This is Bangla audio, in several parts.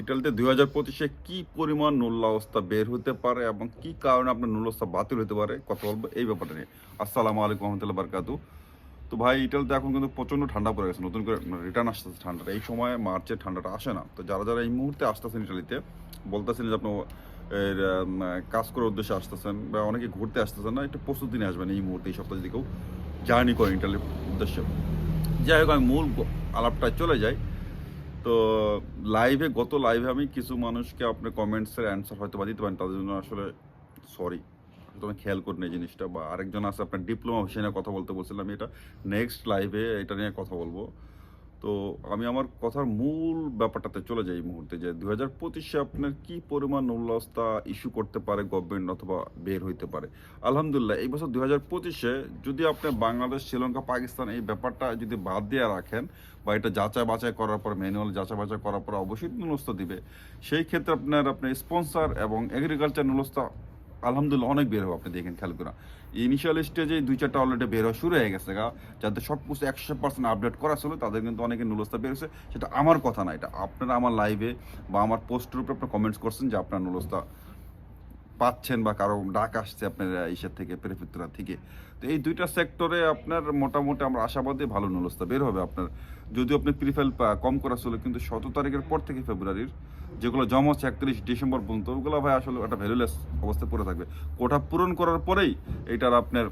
ইটালিতে দুই হাজার পঁচিশে কী পরিমাণ নুল্লাবস্থা বের হতে পারে এবং কি কারণে আপনার নুল্লাবস্থা বাতিল হতে পারে? কথা বলব এই ব্যাপারটা নিয়ে। আসসালামু আলাইকুম রহমতুল্লাহ বারকাতু তো ভাই, ইটালিতে এখন কিন্তু প্রচণ্ড ঠান্ডা পড়ে গেছে, নতুন করে রিটার্ন আসতেছে ঠান্ডাটা। এই সময় মার্চের ঠান্ডাটা আসে না। তো যারা যারা এই মুহূর্তে আসতেছেন ইটালিতে, বলতেছেন যে আপনার এর কাজ করার উদ্দেশ্যে আসতেছেন বা অনেকে ঘুরতে আসতেছেন না, একটু প্রস্তুতি নিয়ে আসবেন এই মুহূর্তে, এই সপ্তাহে যদি কেউ জার্নি করেন ইটালির উদ্দেশ্যে। যাই হোক, আমি মূল আলাপটায় চলে যাই। তো লাইভে গত লাইভে আমি কিছু মানুষকে আপনার কমেন্টসের অ্যান্সার হয়তো বা দিতে পারেন, তাদের জন্য আসলে সরি তুমি খেয়াল করি এই জিনিসটা, বা আরেকজন আছে আপনার ডিপ্লোমা বিষয় নিয়ে কথা বলতে বলছিলাম এটা নেক্সট লাইভে এটা নিয়ে কথা বলব। তো আমি আমার কথার মূল ব্যাপারটাতে চলে যাই এই মুহূর্তে যে দু হাজার পঁচিশে আপনার কি পরিমাণ উল্লাসতা ইস্যু করতে পারে গভর্নমেন্ট অথবা বের হইতে পারে? আলহামদুলিল্লাহ, এই বছর দু হাজার পঁচিশে যদি আপনি বাংলাদেশ, শ্রীলঙ্কা, পাকিস্তান এই ব্যাপারটা যদি বাদ দিয়ে রাখেন বা এটা যাচাই বাছাই করার পর ম্যানুয়াল যাচাই বাছাই করার পর অবশ্যই নুলস্তা দিবে। সেই ক্ষেত্রে আপনার আপনার স্পন্সর এবং এগ্রিকালচার নুলস্তা আলহামদুলিল্লাহ অনেক বের হবে, আপনি দেখেন খেয়াল করে ইনিশিয়াল স্টেজে দুই চারটা অলরেডি বের হওয়া শুরু হয়ে গেছে গা। যাদের সব কিছু একশো পার্সেন্ট আপডেট করা ছিল, তাদের কিন্তু অনেকে নুলস্তা বেরোছে সেটা আমার কথা না, এটা আপনারা আমার লাইভে বা আমার পোস্টের উপরে আপনার কমেন্টস করছেন যে আপনার নুলস্তা পাচ্ছেন বা কারও ডাক আসছে আপনার ইসের থেকে প্রেফিত্রা থেকে তো এই দুইটা সেক্টরে আপনার মোটামুটি আমরা আশাবাদী ভালো নুলস্তা বের হবে আপনার। যদিও আপনি প্রিফেল কম করা ছিল কিন্তু সতেরো তারিখের পর থেকে ফেব্রুয়ারির যেগুলো জমা হচ্ছে একত্রিশ ডিসেম্বর পর্যন্ত ওগুলো ভাই আসলে একটা ভ্যালুলেস অবস্থায় পড়ে থাকবে। কোটা পূরণ করার পরেই এইটার আপনার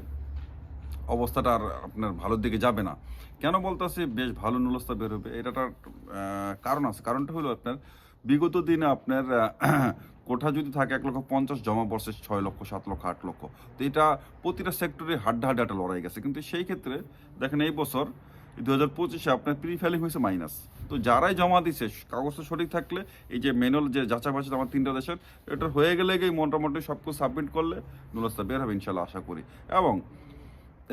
অবস্থাটা আর আপনার ভালোর দিকে যাবে না। কেন বলতেছি বেশ ভালো নুলস্তা বের হবে? আহ, কারণ আছে। কারণটা হলো আপনার বিগত দিনে আপনার কোঠা যদি থাকে এক লক্ষ পঞ্চাশ, জমা বর্ষে ছয় লক্ষ, সাত লক্ষ, আট লক্ষ। তো এটা প্রতিটা সেক্টরে হাড্ডা হাড্ডা একটা লড়াই গেছে। কিন্তু সেই ক্ষেত্রে দেখেন এই বছর দু হাজার পঁচিশে আপনার প্রি ফেলিং হয়েছে মাইনাস তো যারাই জমা দিছে, কাগজটা সঠিক থাকলে, এই যে ম্যানুয়াল যে যাচাই বাছাই আমার তিনটা দেশের, এটা হয়ে গেলে মোটামুটি সব কিছু সাবমিট করলে, নুলস্তা বের হবে ইনশাল্লাহ, আশা করি। এবং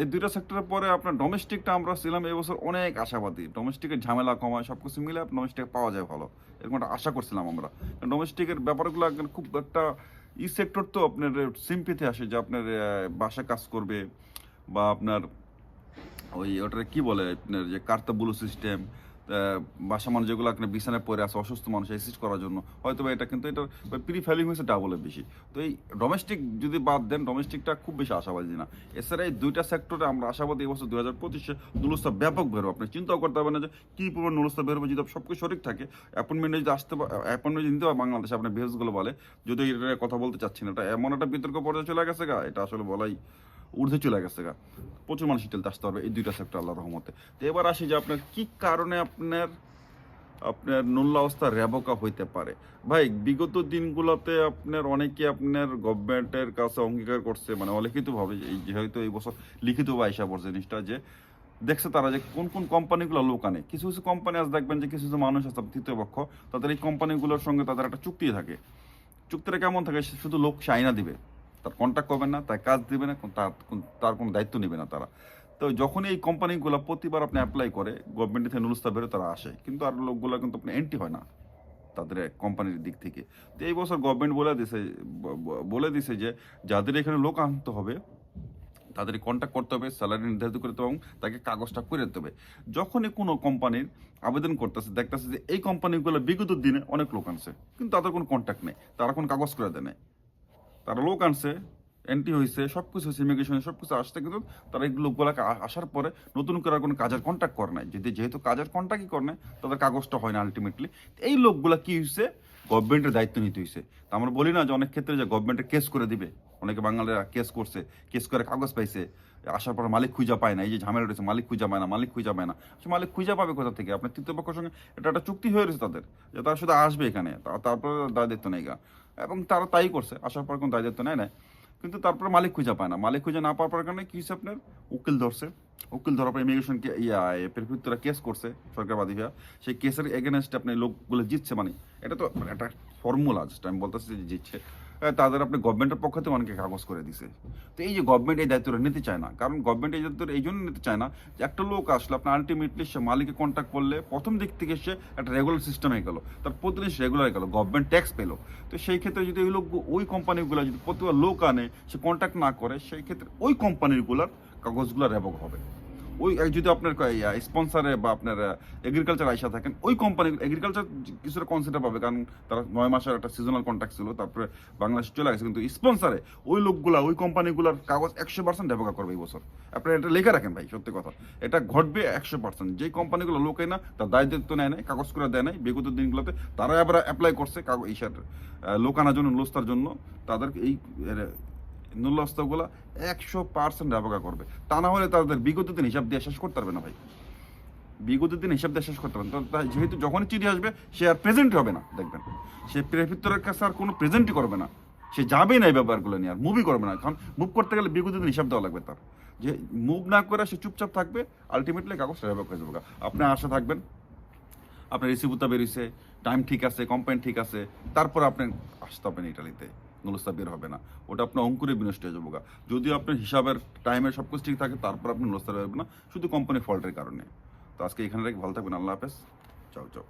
এই দুইটা সেক্টরের পরে আপনার ডোমেস্টিকটা আমরা ছিলাম এবছর বছর অনেক আশাবাদী। ডোমেস্টিকের ঝামেলা কমায় সব কিছু মিলে ডোমেস্টিক পাওয়া যায় ভালো। এরকম একটা আশা করছিলাম আমরা। ডোমেস্টিকের ব্যাপারগুলো খুব একটা ই সেক্টর তো আপনার সিম্পিতে আসে যে আপনার বাসা কাজ করবে বা আপনার ওই ওটার কি বলে আপনার যে কার্তাবুলু সিস্টেম বাসা মানুষ যেগুলো আপনার বিছানায় পড়ে আছে, অসুস্থ মানুষ অ্যাসিস্ট করার জন্য। হয়তো এটা কিন্তু এটা প্রি ফেলিং হয়েছে ডাবলের বেশি। তো এই ডোমেস্টিক যদি বাদ দেন ডোমেস্টিকটা খুব বেশি আশাবাদী না। এছাড়া এই দুইটা সেক্টরে আমরা আশাবাদী এই বছর দু হাজার পঁচিশে নুলস্তা ব্যাপক বেরোবে আপনি চিন্তাও করতে পারবেন না যে কী পরিমাণ নুলস্তা বেরোবে যদি সব কিছু সঠিক থাকে। অ্যাপয়েন্টমেন্টে যদি আসতে অ্যাপয়েন্টমেন্ট নিতে হয় বাংলাদেশে, আপনার বেসগুলো বলে। যদি এটা কথা বলতে চাচ্ছি না, এটা এমন একটা বিতর্ক পর্যায়ে চলে গেছে গা, এটা আসলে বলাই ঊর্ধ্বে চলে গেছে গা। প্রচুর মানুষ ইটেলতে আসতে পারবে, এই দুইটা সেক্টর আল্লাহ রহমতে। তো এবার আসি যে আপনার কি কারণে আপনার আপনার নুল্লা অবস্থা রেবকা হইতে পারে? ভাই, বিগত দিনগুলোতে আপনার অনেকে আপনার গভর্নমেন্টের কাছে অঙ্গীকার করছে মানে অলিখিতভাবে যেহেতু এই বছর লিখিত বা হিসাব জিনিসটা, যে দেখছে তারা যে কোন কোন কোম্পানিগুলো লোক আনে। কিছু কিছু কোম্পানি আজ দেখবেন যে কিছু কিছু মানুষ আছে তৃতীয় পক্ষ তাদের এই কোম্পানিগুলোর সঙ্গে তাদের একটা চুক্তি থাকে। চুক্তিটা কেমন থাকে? শুধু লোক চাইনা দিবে। তার কন্ট্যাক্ট করবেন না, তার কাজ দিবে না তার তার কোনো দায়িত্ব নেবে না তারা। তো যখন এই কোম্পানিগুলো প্রতিবার আপনি অ্যাপ্লাই করে গভর্নমেন্টের থেকে নুলস্তা বেরো তারা আসে। কিন্তু আর লোকগুলো কিন্তু আপনি এন্ট্রি হয় না তাদের কোম্পানির দিক থেকে। তো এই বছর গভর্নমেন্ট বলে দিছে বলে দিছে যে, যাদের এখানে লোক আনতে হবে, তাদের কন্ট্যাক্ট করতে হবে স্যালারি নির্ধারিত করতে হবে এবং তাকে কাগজটা করে দিতে হবে। যখনই কোনো কোম্পানির আবেদন করতেছে, দেখতেছে যে এই কোম্পানিগুলো বিগত দিনে অনেক লোক আনছে, কিন্তু তাদের কোনো কন্ট্যাক্ট নেই, তারা কোনো কাগজ করে দেয় তারা লোক আনছে এন্ট্রি হয়েছে সব কিছু হয়েছে ইমিগ্রেশন সব কিছু আসছে, কিন্তু তারা এই লোকগুলোকে আসার পরে নতুন করে কোনো কাজের কন্ট্যাক্ট করে নাই। যদি যেহেতু কাজের কন্ট্যাক্টই করে নাই, তাদের কাগজটা হয় না আলটিমেটলি এই লোকগুলা কি হয়েছে গভর্নমেন্টের দায়িত্ব নিতে হয়েছে তা আমরা বলি না যে অনেক ক্ষেত্রে যে গভর্নমেন্টের কেস করে দিবে। অনেকে বাঙালিরা কেস করছে কেস করে কাগজ পাইছে, আসার পর মালিক খুঁজা পায় না, এই যে ঝামেলা রয়েছে, মালিক খুঁজা পায় না, মালিক খুঁজা পায় না। মালিক খুঁজা পাবে কোথা থেকে? আপনার তৃতীয় পক্ষের সঙ্গে এটা একটা চুক্তি হয়ে রয়েছে তাদের, যে তারা শুধু আসবে এখানে তারপরে দায় দায়িত্ব নেই গা। এবং তারা তাই করছে। আসার পর কোনো দায়িত্ব নেয় না কিন্তু তারপরে মালিক খুঁজে পায় না। মালিক খুঁজে না পাওয়ার কারণে কি হচ্ছে আপনার? উকিল ধরছে। উকিল ধরার পর ইমিগ্রেশন ইয়া প্রেক্ষিতরা কেস করছে, সরকারবাদী হয়ে। সেই কেসের এগেনস্টে আপনি লোকগুলো জিতছে মানে। এটা তো মানে একটা ফর্মুলা জাস্ট আমি বলতেছি যে জিতছে। তাদের আপনি গভর্নমেন্টের পক্ষ থেকে অনেকে কাগজ করে দিছে। তো এই যে গভর্নমেন্ট এই দায়িত্বটা নিতে চায় না, কারণ গভর্নমেন্ট এই দায়িত্বটা এই জন্য নিতে চায় না যে একটা লোক আসলে, আপনার আলটিমেটলি সে মালিকে কন্ট্যাক্ট করলে প্রথম দিক থেকে সে একটা রেগুলার সিস্টেম হয়ে গেল, তার প্রতিদিন রেগুলার হয়ে গেল গভর্নমেন্ট ট্যাক্স পেল। তো সেই ক্ষেত্রে যদি ওই লোক ওই কোম্পানিগুলো যদি প্রতিবার লোক আনে, সে কন্ট্যাক্ট না করে, সেই ক্ষেত্রে ওই কোম্পানিগুলোর কাগজগুলো রেবক হবে। ওই যদি আপনার স্পন্সারে বা আপনার এগ্রিকালচার আইসা থাকেন, ওই কোম্পানি এগ্রিকালচার কিছুটা কনসেন্ট্রা পাবে, কারণ তারা নয় মাসের একটা সিজনাল কন্ট্রাক্ট ছিল, তারপরে বাংলাদেশ চলে গেছে, কিন্তু স্পন্সারে ওই লোকগুলা, ওই কোম্পানিগুলোর কাগজ একশো পার্সেন্ট ডেভেকা করবে এই বছর। আপনারা এটা লেখা রাখেন ভাই, সত্যি কথা। এটা ঘটবে একশো পার্সেন্ট যে কোম্পানিগুলো লোকে না, তার দায়িত্ব নেয় নাই, কাগজ করে দেয় নাই, বিগত দিনগুলোতে তারা আবার অ্যাপ্লাই করছে কাগজ এইসার লোক আনার জন্য, লোস্তার জন্য তাদের এই এর, নুল্লাস্তগুলো একশো পার্সেন্ট ব্যবহার করবে। তা না হলে তাদের বিগত দিন হিসাব দিয়ে শেষ করতে পারবে না ভাই। বিগত দিন হিসাব দিয়ে শেষ করতে পারবে না। যেহেতু যখনই চিঠি আসবে সে আর প্রেজেন্ট হবে না দেখবেন। সে প্রেফিত্তরের কাছে আর কোনো প্রেজেন্টই করবে না। সে যাবেই না এই ব্যাপারগুলো নিয়ে আর মুভই করবে না। কারণ মুভ করতে গেলে বিগত দিন হিসাব দেওয়া লাগবে তার। যে মুভ না করে সে চুপচাপ থাকবে আলটিমেটলি কাগজটা ব্যবহার করে যাবে আপনি আশা থাকবেন আপনার রিসিভুতা বেরিয়েছে টাইম ঠিক আছে কোম্পানি ঠিক আছে তারপর আপনি আসতে হবেন ইটালিতে। নুলস্তা বের হবে না। ওটা আপনার অঙ্কুরে বিনষ্ট হয়ে যাব গা। যদি আপনার হিসাবের টাইমে সব কিছু ঠিক থাকে, তারপর আপনি নুলস্তা বের হবে না। শুধু কোম্পানি ফল্টের কারণে। তো আজকে এখানে রেখে, ভালো থাকবেন, আল্লাহ হাফেজ। চাও চাও।